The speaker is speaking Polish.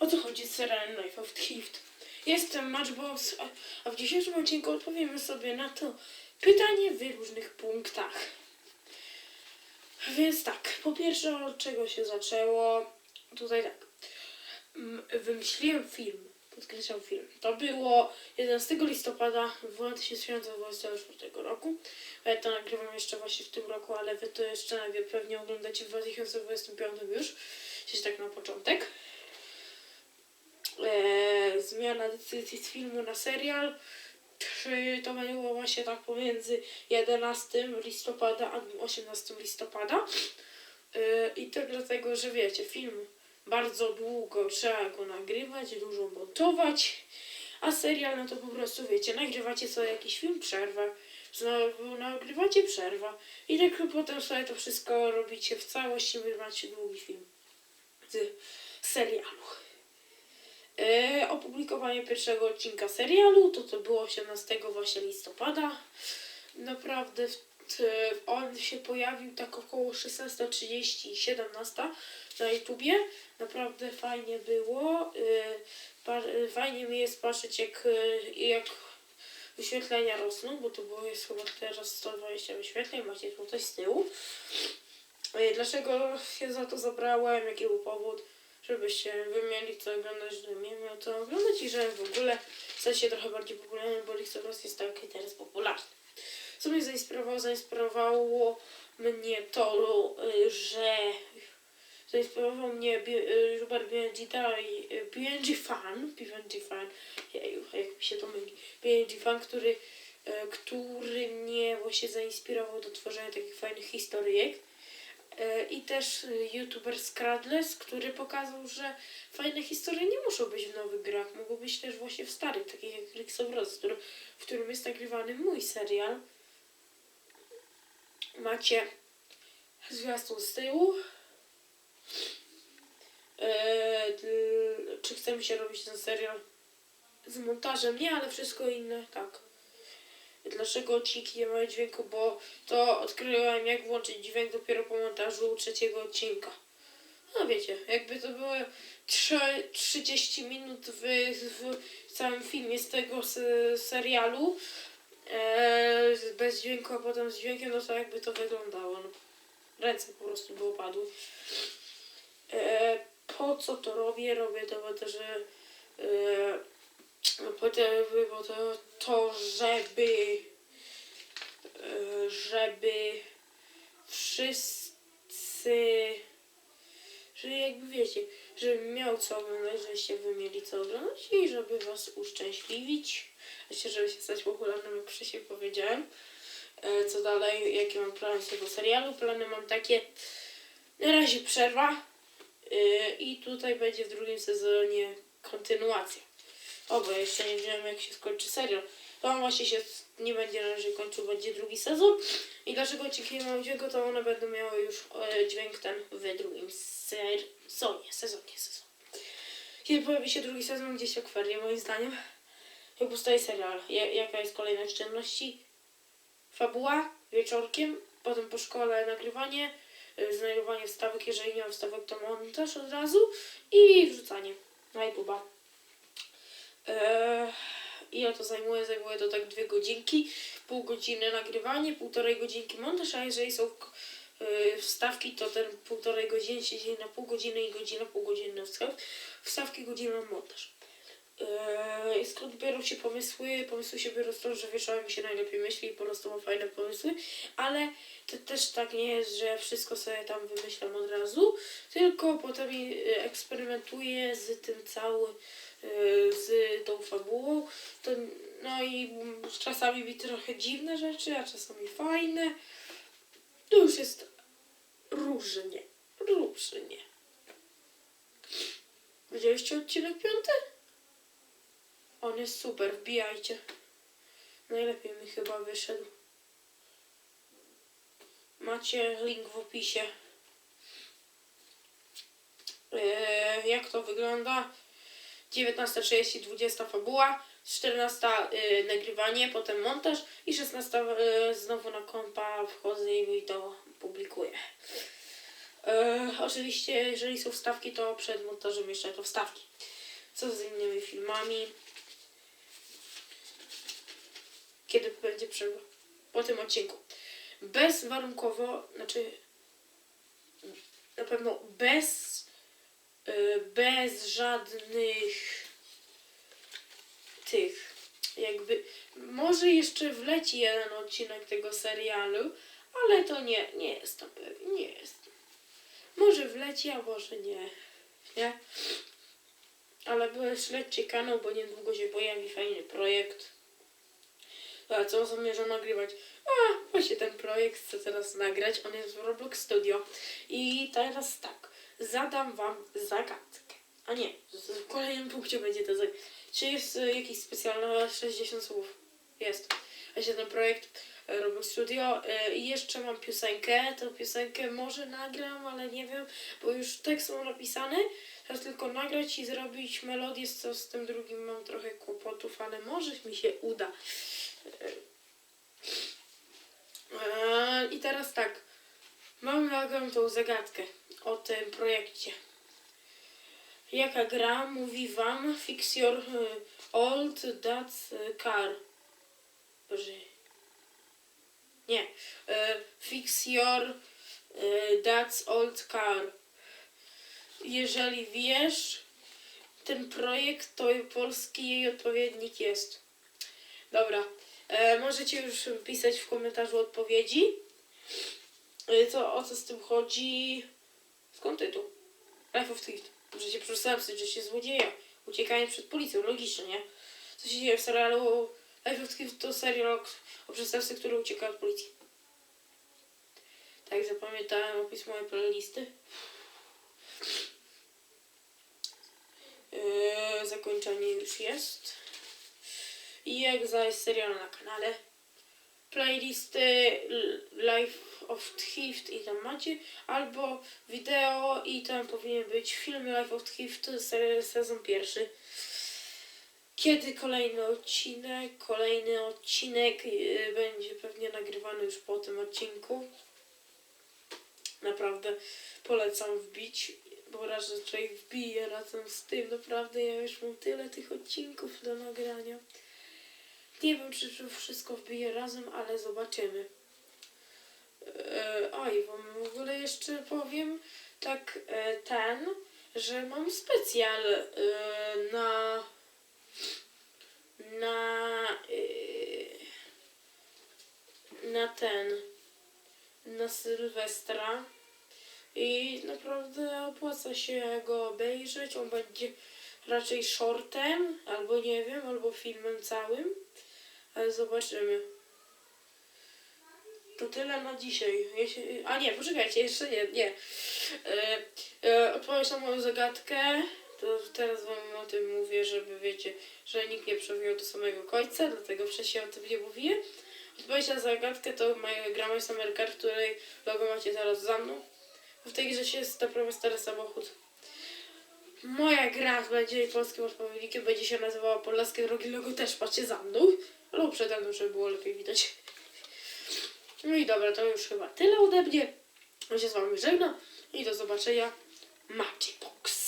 o co chodzi z serialem Life of Thief. Jestem Matchbox, a w dzisiejszym odcinku odpowiemy sobie na to pytanie w różnych punktach. Więc tak, po pierwsze od czego się zaczęło? Tutaj tak. Mm, Wymyśliłem film, podkreślam film. To było 11 listopada 2024 roku. Ja to nagrywam jeszcze właśnie w tym roku, ale wy to jeszcze najpierw pewnie oglądacie w 2025 już. Gdzieś tak na początek. Zmiana decyzji z filmu na serial. Czy to było właśnie tak pomiędzy 11 listopada a 18 listopada? Eee, I to dlatego, że wiecie, film bardzo długo trzeba go nagrywać, dużo montować, a serial no to po prostu wiecie, nagrywacie sobie jakiś film, przerwę, znowu nagrywacie przerwa i tak potem sobie to wszystko robicie w całości, wy długi film z serialu. E, opublikowanie pierwszego odcinka serialu, to to było 18 właśnie listopada. Naprawdę on się pojawił tak około 16.30 i 17 na YouTubie. Naprawdę fajnie było. E, e, fajnie mi jest patrzeć jak, jak wyświetlenia rosną, bo to było jest chyba teraz 120 wyświetleń, macie tutaj z tyłu. Dlaczego się za to zabrałem, jaki był powód? Żebyście wy mieli co oglądać, że nie miał co oglądać i że w ogóle stać się trochę bardziej popularny, bo Legends jest taki teraz popularny. Co mnie zainspirowało? Zainspirowało mnie to, że zainspirował mnie Robert dalej, y, BNG Fan, BNG Fan, jak mi się to myli, BNG Fan, który, y, który mnie właśnie zainspirował do tworzenia takich fajnych historyjek. E, I też y, youtuber Skradles, który pokazał, że fajne historie nie muszą być w nowych grach, mogą być też właśnie w starych, takich jak Rix of Rose, w którym jest nagrywany mój serial. Macie zwiastun z tyłu. E, dl- czy chcemy się robić ten serial z montażem? Nie, ale wszystko inne tak. Dlaczego odcinki nie mają dźwięku? Bo to odkryłem, jak włączyć dźwięk dopiero po montażu trzeciego odcinka. No wiecie, jakby to było trze- 30 minut w, w całym filmie z tego serialu e, bez dźwięku, a potem z dźwiękiem, no to jakby to wyglądało. No, ręce po prostu by opadły. E, po co to robię? Robię to po to, że e, no bo to, to żeby e, żeby wszyscy że jakby wiecie, żebym miał co oglądać, żebyście wy mieli co oglądać i żeby was uszczęśliwić. Znaczy, żeby się stać popularnym, jak wcześniej powiedziałem. E, Co dalej, jakie mam plany z tego serialu? Plany mam takie, na razie przerwa e, i tutaj będzie w drugim sezonie kontynuacja. O, bo jeszcze nie wiem jak się skończy serial. To on właśnie się nie będzie na razie kończył, będzie drugi sezon. I dlaczego odcinki nie dźwięku, to one będą miały już e, dźwięk ten w drugim sezonie, sezonie, sezonie. Kiedy pojawi się drugi sezon, gdzieś akwarie moim zdaniem. Jak powstaje serial, ja, jaka jest kolejność czynności? Fabuła, wieczorkiem, potem po szkole nagrywanie, y, znajdowanie wstawek, jeżeli nie ma wstawek, to montaż od razu i wrzucanie na YouTube'a. Eee, I ja to zajmuję, zajmuje to tak dwie godzinki, pół godziny nagrywanie, półtorej godzinki montaż, a jeżeli są y, wstawki, to ten półtorej godziny się dzieje na pół godziny i godzina, pół godziny na wstaw, wstawki, godzina montaż. Eee, skąd biorą się pomysły? Pomysły się biorą tego, że wieczorem mi się najlepiej myśli i po prostu mam fajne pomysły, ale to też tak nie jest, że wszystko sobie tam wymyślam od razu, tylko potem i, y, eksperymentuję z tym całym, z tą fabułą. To, no i czasami mi trochę dziwne rzeczy, a czasami fajne. To już jest różnie, różnie. Widzieliście odcinek piąty? On jest super, wbijajcie. Najlepiej mi chyba wyszedł. Macie link w opisie. Eee, jak to wygląda? 19.30, 20 fabuła, 14 y, nagrywanie, potem montaż i 16 y, znowu na kompa wchodzę i to publikuję. E, oczywiście, jeżeli są wstawki, to przed montażem jeszcze to wstawki. Co z innymi filmami? Kiedy będzie przerwa? Po tym odcinku. Bezwarunkowo, znaczy na pewno bez, y, bez żadnych tych, jakby, może jeszcze wleci jeden odcinek tego serialu, ale to nie, nie jestem pewien, nie jestem. Może wleci, a może nie, nie? Ale śledźcie kanał, bo niedługo się pojawi fajny projekt. A co zamierzam nagrywać? A, właśnie ten projekt chcę teraz nagrać. On jest w Roblox Studio. I teraz tak, zadam wam zagadkę. A nie, w kolejnym punkcie będzie to zagadka. Czy jest y, jakiś specjalny 60 słów? Jest. Właśnie ten projekt y, Roblox Studio. Y, I jeszcze mam piosenkę. Tę piosenkę może nagram, ale nie wiem, bo już tekst mam napisany. Teraz tylko nagrać i zrobić melodię, co z tym drugim mam trochę kłopotów, ale może mi się uda. I teraz tak. Mam nagram tą zagadkę o tym projekcie. Jaka gra mówi wam fix your y, old dad's car? Boże. Nie. E, fix your y, dad's old car. Jeżeli wiesz, ten projekt to polski jej odpowiednik jest. Dobra. E, możecie już pisać w komentarzu odpowiedzi. E, co, o co z tym chodzi? Skąd tytuł? Life of Thrift. Możecie przestępcy, że się złodzieja. Uciekanie przed policją, logicznie, nie? Co się dzieje w serialu Life of Thrift to serial o przestępcy, który ucieka od policji. Tak, zapamiętałem opis mojej playlisty. Yy, zakończenie już jest. I jak zaś serial na kanale. Playlisty Life of Thrift i tam macie. Albo wideo i tam powinien być film Life of Thrift se- sezon pierwszy. Kiedy kolejny odcinek? Kolejny odcinek yy, będzie pewnie nagrywany już po tym odcinku. Naprawdę polecam wbić, bo raczej wbiję razem z tym. Naprawdę ja już mam tyle tych odcinków do nagrania. Nie wiem, czy to wszystko wbiję razem, ale zobaczymy. E, oj, wam w ogóle jeszcze powiem tak e, ten, że mam specjal e, na na e, na ten na Sylwestra i naprawdę opłaca się go obejrzeć. On będzie raczej shortem, albo nie wiem, albo filmem całym, ale zobaczymy. To tyle na dzisiaj. A nie, poczekajcie, jeszcze nie, nie. E, e, odpowiedź na moją zagadkę, to teraz wam o tym mówię, żeby wiecie, że nikt nie przewijał do samego końca, dlatego wcześniej o tym nie mówię. Odpowiedź na zagadkę to moja gra My Summer Car, której logo macie zaraz za mną. W tej grze się jest naprawdę stary samochód. Moja gra będzie polskim odpowiednikiem, będzie się nazywała Podlaskie Drogi, logo też macie za mną. Albo przede mną, żeby było lepiej widać. No i dobra, to już chyba tyle ode mnie. Ja się z wami żegnam i do zobaczenia. Magic Box.